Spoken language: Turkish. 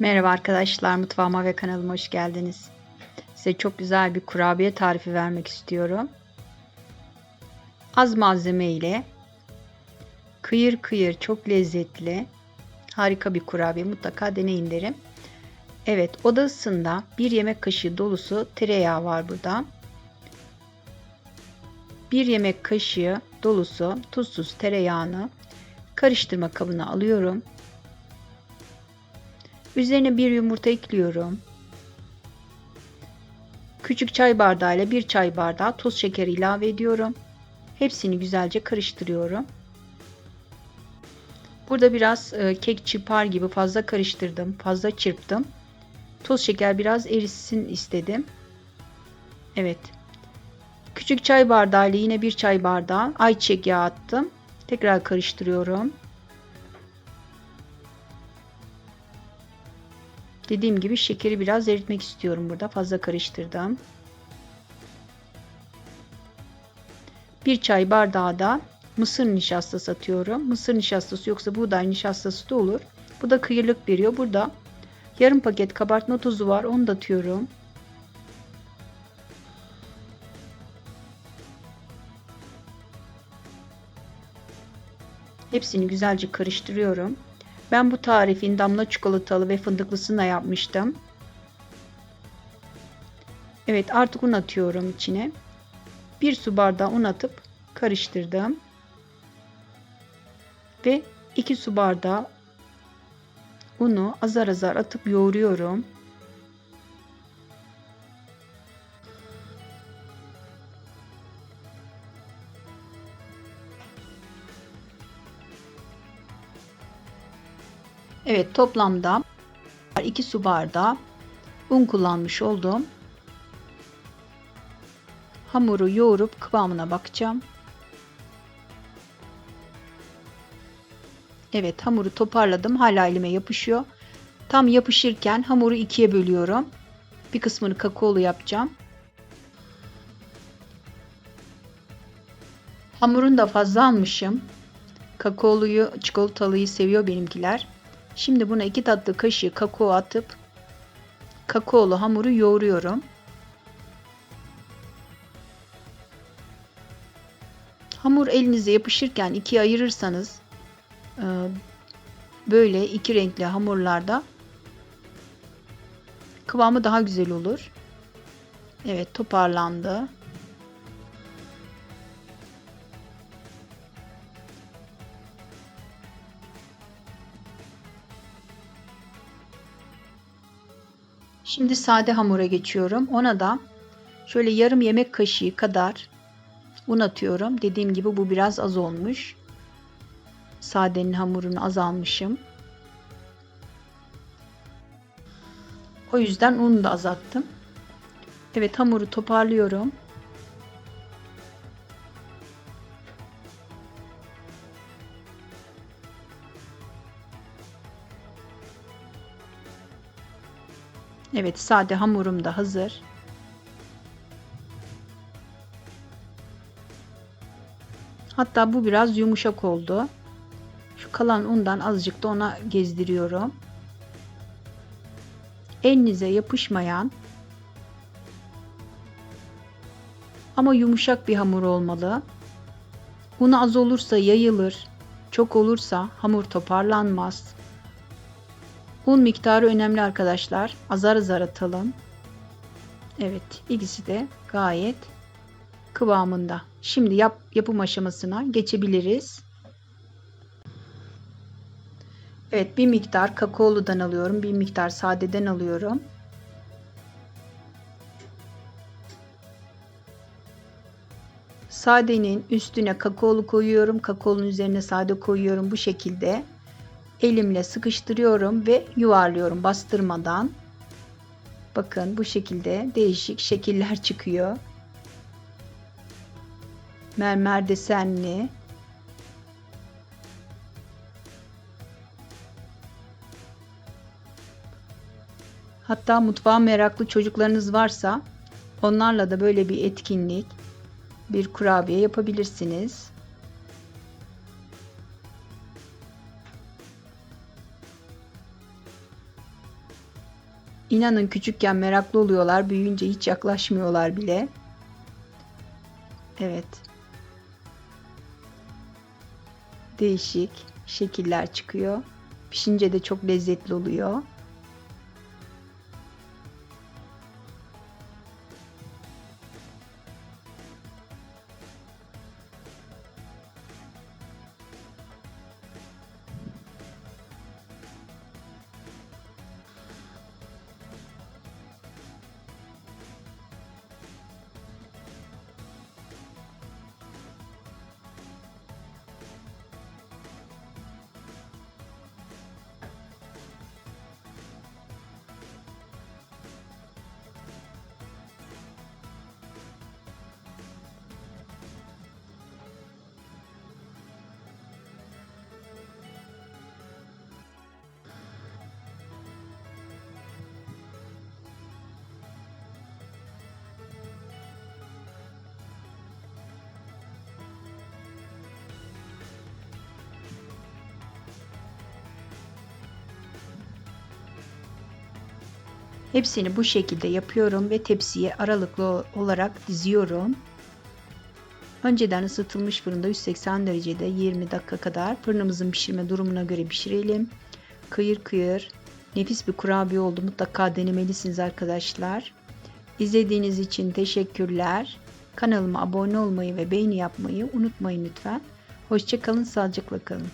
Merhaba arkadaşlar, mutfağıma ve kanalıma hoş geldiniz. Size çok güzel bir kurabiye tarifi vermek istiyorum. Az malzeme ile kıyır kıyır çok lezzetli, harika bir kurabiye mutlaka deneyin derim. Evet, oda ısısında bir yemek kaşığı dolusu tereyağı var burada. Bir yemek kaşığı dolusu tuzsuz tereyağını karıştırma kabına alıyorum. Üzerine bir yumurta ekliyorum. Küçük çay bardağı ile bir çay bardağı toz şeker ilave ediyorum. Hepsini güzelce karıştırıyorum. Burada biraz e, kek çırpar gibi fazla karıştırdım, fazla çırptım. Toz şeker biraz erisin istedim. Evet. Küçük çay bardağı ile yine bir çay bardağı ayçiçek yağı attım. Tekrar karıştırıyorum. Dediğim gibi şekeri biraz eritmek istiyorum burada. Fazla karıştırdım. Bir çay bardağı da mısır nişastası atıyorum. Mısır nişastası yoksa buğday nişastası da olur. Bu da kıyırlık veriyor. Burada yarım paket kabartma tozu var. Onu da atıyorum. Hepsini güzelce karıştırıyorum. Ben bu tarifin damla çikolatalı ve fındıklısını yapmıştım. Evet artık un atıyorum içine. Bir su bardağı un atıp karıştırdım. Ve 2 su bardağı unu azar azar atıp yoğuruyorum. Evet toplamda 2 su bardağı un kullanmış oldum. Hamuru yoğurup kıvamına bakacağım. Evet hamuru toparladım. Hala elime yapışıyor. Tam yapışırken hamuru ikiye bölüyorum. Bir kısmını kakaolu yapacağım. Hamurunu da fazla almışım. Kakaoluyu, çikolatalıyı seviyor benimkiler. Şimdi buna 2 tatlı kaşığı kakao atıp kakaolu hamuru yoğuruyorum. Hamur elinize yapışırken ikiye ayırırsanız e, böyle iki renkli hamurlarda kıvamı daha güzel olur. Evet toparlandı. Şimdi sade hamura geçiyorum. Ona da şöyle yarım yemek kaşığı kadar un atıyorum. Dediğim gibi bu biraz az olmuş. Sadenin hamurunu azalmışım. O yüzden unu da azalttım. Evet hamuru toparlıyorum. Evet sade hamurum da hazır. Hatta bu biraz yumuşak oldu. Şu kalan undan azıcık da ona gezdiriyorum. Elinize yapışmayan ama yumuşak bir hamur olmalı. Unu az olursa yayılır, çok olursa hamur toparlanmaz. Un miktarı önemli arkadaşlar. Azar azar atalım. Evet ikisi de gayet kıvamında. Şimdi yap, yapım aşamasına geçebiliriz. Evet bir miktar kakaoludan alıyorum. Bir miktar sadeden alıyorum. Sadenin üstüne kakaolu koyuyorum. Kakaolun üzerine sade koyuyorum. Bu şekilde elimle sıkıştırıyorum ve yuvarlıyorum bastırmadan. Bakın bu şekilde değişik şekiller çıkıyor. Mermer desenli. Hatta mutfağa meraklı çocuklarınız varsa onlarla da böyle bir etkinlik, bir kurabiye yapabilirsiniz. İnanın küçükken meraklı oluyorlar, büyüyünce hiç yaklaşmıyorlar bile. Evet. Değişik şekiller çıkıyor. Pişince de çok lezzetli oluyor. Hepsini bu şekilde yapıyorum ve tepsiye aralıklı olarak diziyorum. Önceden ısıtılmış fırında 180 derecede 20 dakika kadar fırınımızın pişirme durumuna göre pişirelim. Kıyır kıyır nefis bir kurabiye oldu. Mutlaka denemelisiniz arkadaşlar. İzlediğiniz için teşekkürler. Kanalıma abone olmayı ve beğeni yapmayı unutmayın lütfen. Hoşçakalın, sağlıcakla kalın.